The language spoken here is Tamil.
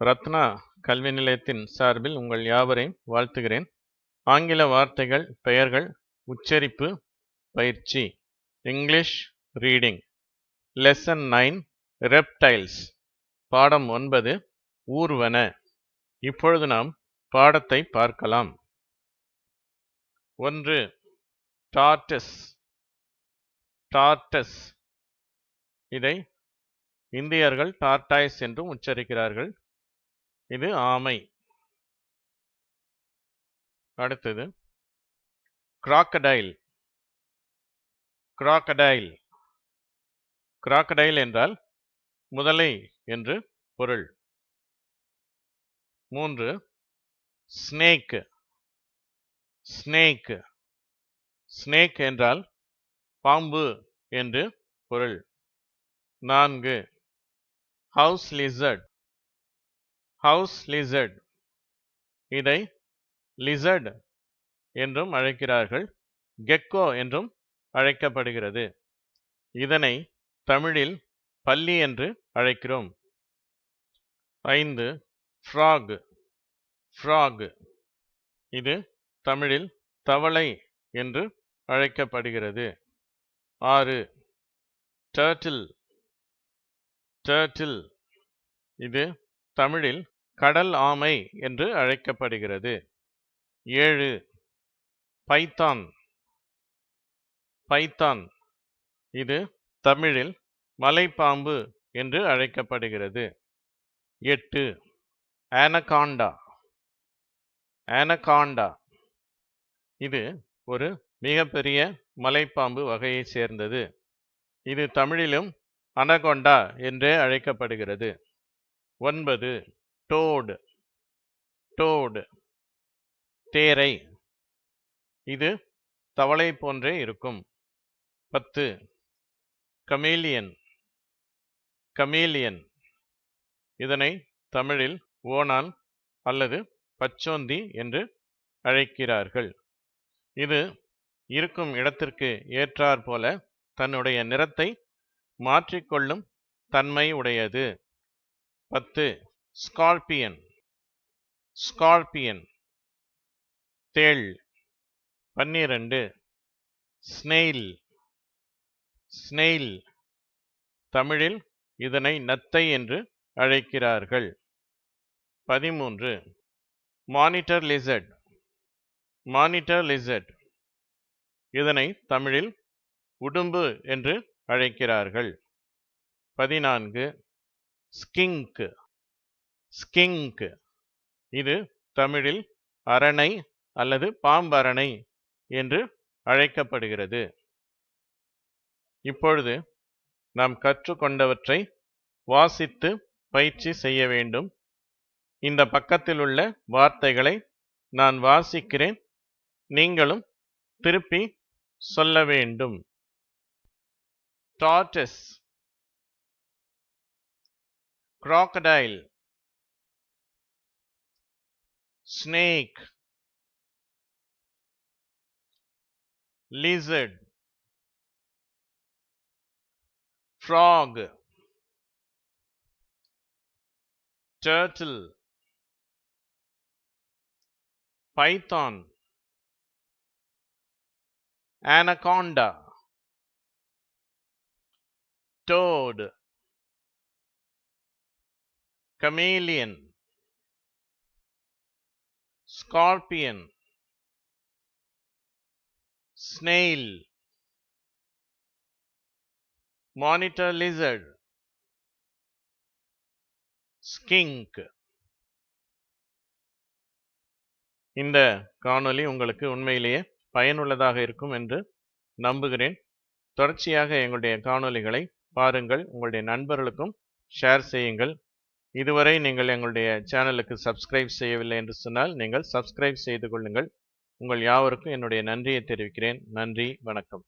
ரத்னா கல்வி நிலையத்தின் சார்பில் உங்கள் யாவரையும் வாழ்த்துகிறேன். ஆங்கில வார்த்தைகள் பெயர்கள் உச்சரிப்பு பயிற்சி English reading. Lesson nine reptiles. பாடம் ஒன்பது ஊர்வன. இப்பொழுது நாம் பாடத்தை பார்க்கலாம். ஒன்று டார்டஸ். டார்டஸ். இதை இந்தியர்கள் டார்டாய்ஸ் என்றும் உச்சரிக்கிறார்கள். இது ஆமை. அடுத்தது கிராக்கடைல் கிராக்கடைல் கிராக்கடைல் என்றால் முதலை என்று பொருள். மூன்று ஸ்னேக் ஸ்னேக் ஸ்னேக் என்றால் பாம்பு என்று பொருள். நான்கு ஹவுஸ் லிசர்ட் ஹவுஸ் லிசர்ட். இதை லிசர்ட் என்றும் அழைக்கிறார்கள். கெக்கோ என்றும் அழைக்கப்படுகிறது. இதனை தமிழில் பள்ளி என்று அழைக்கிறோம். ஐந்து ஃப்ராக். ஃப்ராக். இது தமிழில் தவளை என்று அழைக்கப்படுகிறது. ஆறு டர்ட்டில். டர்ட்டில். இது தமிழில் கடல் ஆமை என்று அழைக்கப்படுகிறது. ஏழு பைத்தான். பைத்தான் இது தமிழில் மலைப்பாம்பு என்று அழைக்கப்படுகிறது. எட்டு ஆனகாண்டா. ஆனகாண்டா இது ஒரு மிகப்பெரிய மலைப்பாம்பு வகையை சேர்ந்தது. இது தமிழிலும் அனகொண்டா என்றே அழைக்கப்படுகிறது. ஒன்பது. டோடு. டோடு. தேரை. இது தவளை போன்றே இருக்கும். பத்து. கமேலியன். கமேலியன். இதனை தமிழில் ஓனான் அல்லது பச்சோந்தி என்று அழைக்கிறார்கள். இது இருக்கும் இடத்திற்கு ஏற்றாற்போல தன்னுடைய நிறத்தை மாற்றிக்கொள்ளும் தன்மை உடையது. பத்து. ஸ்கார்பியன் ஸ்கார்பியன் தேள். பன்னிரண்டு. ஸ்னெயில் ஸ்னெயில் தமிழில் இதனை நத்தை என்று அழைக்கிறார்கள். பதிமூன்று. மானிட்டர் லிசட் மானிட்டர் லிசட் இதனை தமிழில் உடும்பு என்று அழைக்கிறார்கள். பதினான்கு. ஸ்கிங்க் ஸ்கிங்க் இது தமிழில் அரணை அல்லது பாம்பரணை என்று அழைக்கப்படுகிறது. இப்பொழுது நாம் கற்றுக்கொண்டவற்றை வாசித்து பயிற்சி செய்ய வேண்டும். இந்த பக்கத்தில் உள்ள வார்த்தைகளை நான் வாசிக்கிறேன். நீங்களும் திருப்பி சொல்ல வேண்டும். Tortoise crocodile. Snake. Lizard. Frog. Turtle. Python. Anaconda. Toad chameleon. Scorpion. Snail. Monitor lizard. Skink. இந்த காணொளி உங்களுக்கு உண்மையிலேயே பயனுள்ளதாக இருக்கும் என்று நம்புகிறேன். தொடர்ச்சியாக எங்களுடைய காணொளிகளை பாருங்கள் உங்களுடைய நண்பர்களுக்கும் ஷேர் செய்யுங்கள். இதுவரை நீங்கள் எங்களுடைய சேனலுக்கு சப்ஸ்கிரைப் செய்யவில்லை என்று சொன்னால் நீங்கள் சப்ஸ்கிரைப் செய்து கொள்ளுங்கள். உங்கள் யாவருக்கும் என்னுடைய நன்றியை தெரிவிக்கிறேன். நன்றி வணக்கம்.